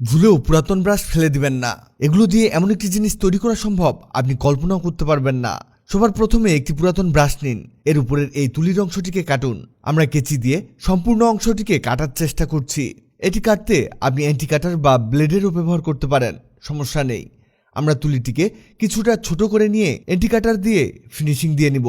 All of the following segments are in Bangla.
ভুলেও পুরাতন ব্রাশ ফেলে দিবেন না। এগুলো দিয়ে এমন একটি জিনিস তৈরি করা সম্ভব, আপনি কল্পনাও করতে পারবেন না। সবার প্রথমে একটি পুরাতন ব্রাশ নিন। এর উপরের এই তুলির অংশটিকে কাটুন। আমরা কেচি দিয়ে সম্পূর্ণ অংশটিকে কাটার চেষ্টা করছি। এটি কাটতে আপনি অ্যান্টি কাটার বা ব্লেডেরও ব্যবহার করতে পারেন, সমস্যা নেই। আমরা তুলিটিকে কিছুটা ছোট করে নিয়ে অ্যান্টি কাটার দিয়ে ফিনিশিং দিয়ে নিব।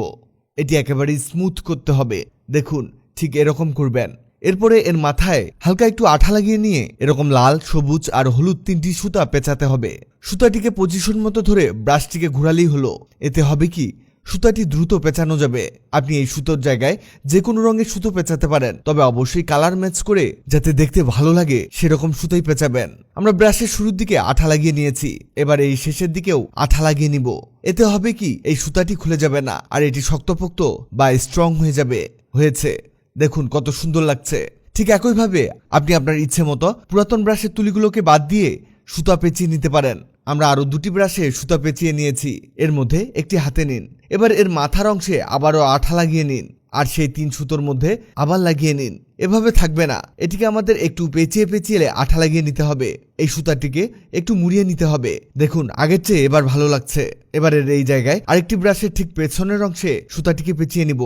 এটি একেবারেই স্মুথ করতে হবে। দেখুন, ঠিক এরকম করবেন। এরপরে এর মাথায় হালকা একটু আঠা লাগিয়ে নিয়ে এরকম লাল, সবুজ আর হলুদ তিনটি সুতা পেঁচাতে হবে। সুতাটিকে পজিশন মতো ধরে ব্রাশটিকে ঘোরালেই হলো। এতে হবে কি? সুতাটি দ্রুত পেঁচানো যাবে। আপনি এই সুতোর জায়গায় যে কোনো রঙের সুতো পেঁচাতে পারেন। তবে অবশ্যই কালার ম্যাচ করে যাতে দেখতে ভালো লাগে, সেরকম সুতোই পেঁচাবেন। আমরা ব্রাশের শুরুর দিকে আঠা লাগিয়ে নিয়েছি। এবার এই শেষের দিকেও আঠা লাগিয়ে নিব। এতে হবে কি? এই সুতাটি খুলে যাবে না, আর এটি শক্তপোক্ত বা স্ট্রং হয়ে যাবে, হয়েছে। দেখুন কত সুন্দর লাগছে। ঠিক একইভাবে আপনি আপনার ইচ্ছে মতো পুরাতন ব্রাশের তুলিগুলোকে বাদ দিয়ে সুতা পেঁচিয়ে নিতে পারেন। আমরা আরও দুটি ব্রাশে সুতা পেঁচিয়ে নিয়েছি। এর মধ্যে একটি হাতে নিন। এবার এর মাথার অংশে আবারও আঠা লাগিয়ে নিন। আর সেই তিন সুতোর মধ্যে আবার লাগিয়ে নিন। এভাবে থাকবে না। এটিকে আমাদের একটু পেঁচিয়ে পেঁচিয়ে আঠা লাগিয়ে নিতে হবে। এই সুতাটিকে একটু মুড়িয়ে নিতে হবে। দেখুন, আগের চেয়ে এবার ভালো লাগছে। এবারের এই জায়গায় আরেকটি ব্রাশের ঠিক পেছনের অংশে সুতাটিকে পেঁচিয়ে নিব।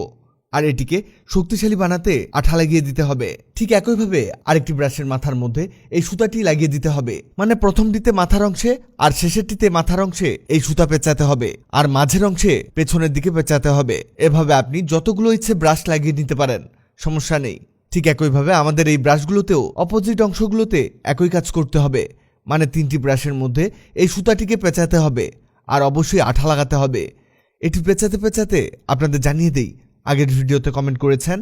আর এটিকে শক্তিশালী বানাতে আঠা লাগিয়ে দিতে হবে। ঠিক একইভাবে আরেকটি ব্রাশের মাথার মধ্যে এই সুতাটি লাগিয়ে দিতে হবে। মানে প্রথমটিতে মাথার অংশে আর শেষেরটিতে মাথার অংশে এই সুতা পেঁচাতে হবে। আর মাঝের অংশে পেছনের দিকে পেঁচাতে হবে। এভাবে আপনি যতগুলো ইচ্ছে ব্রাশ লাগিয়ে নিতে পারেন। সমস্যা নেই। ঠিক একইভাবে আমাদের এই ব্রাশগুলোতেও অপোজিট অংশগুলোতে একই কাজ করতে হবে। মানে তিনটি ব্রাশের মধ্যে এই সুতাটিকে পেঁচাতে হবে। আর অবশ্যই আঠা লাগাতে হবে। এটি পেঁচাতে পেঁচাতে আপনাদের জানিয়ে দেই আগের ভিডিওতে কমেন্ট করেছেন,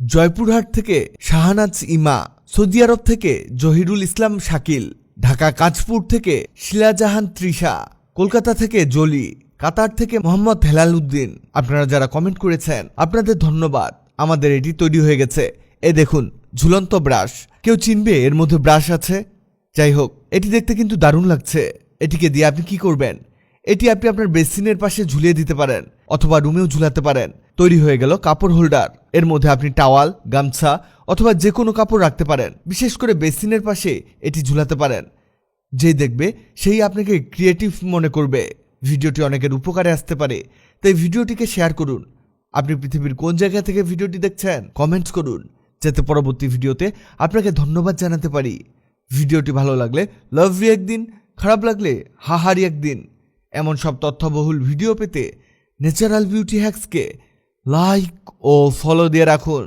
জয়পুরহাট থেকে শাহানাজ ইমা, সৌদি আরব থেকে জহিরুল ইসলাম শাকিল, ঢাকা কাজপুর থেকে শিলাজাহান তৃষা, কলকাতা থেকে জলি, কাতার থেকে মোহাম্মদ হেলাল উদ্দিন আপনারা যারা কমেন্ট করেছেন, আপনাদের ধন্যবাদ। আমাদের এটি তৈরি হয়ে গেছে। এ দেখুন, ঝুলন্ত ব্রাশ। কেউ চিনবে এর মধ্যে ব্রাশ আছে? যাই হোক, এটি দেখতে কিন্তু দারুণ লাগছে। এটিকে দিয়ে আপনি কি করবেন? এটি আপনি আপনার বেসিনের পাশে ঝুলিয়ে দিতে পারেন, অথবা রুমেও ঝুলাতে পারেন। তৈরি হয়ে গেল কাপড় হোল্ডার। এর মধ্যে আপনি টাওয়াল, গামছা অথবা যে কোনো কাপড় রাখতে পারেন। বিশেষ করে বেসিনের পাশে এটি ঝুলাতে পারেন। যে দেখবে, সেই আপনাকে ক্রিয়েটিভ মনে করবে। ভিডিওটি অনেকের উপকারে আসতে পারে। তাই ভিডিওটিকে শেয়ার করুন। আপনি পৃথিবীর কোন জায়গা থেকে ভিডিওটি দেখছেন কমেন্টস করুন। যাতে পরবর্তী ভিডিওতে আপনাকে ধন্যবাদ জানাতে পারি। ভিডিওটি ভালো লাগলে লাভলি একদিন, খারাপ লাগলে হাহারি একদিন। এমন সব তথ্যবহুল ভিডিও পেতে ন্যাচারাল বিউটি হ্যাক্সকে লাইক ও ফলো দিয়ে রাখুন।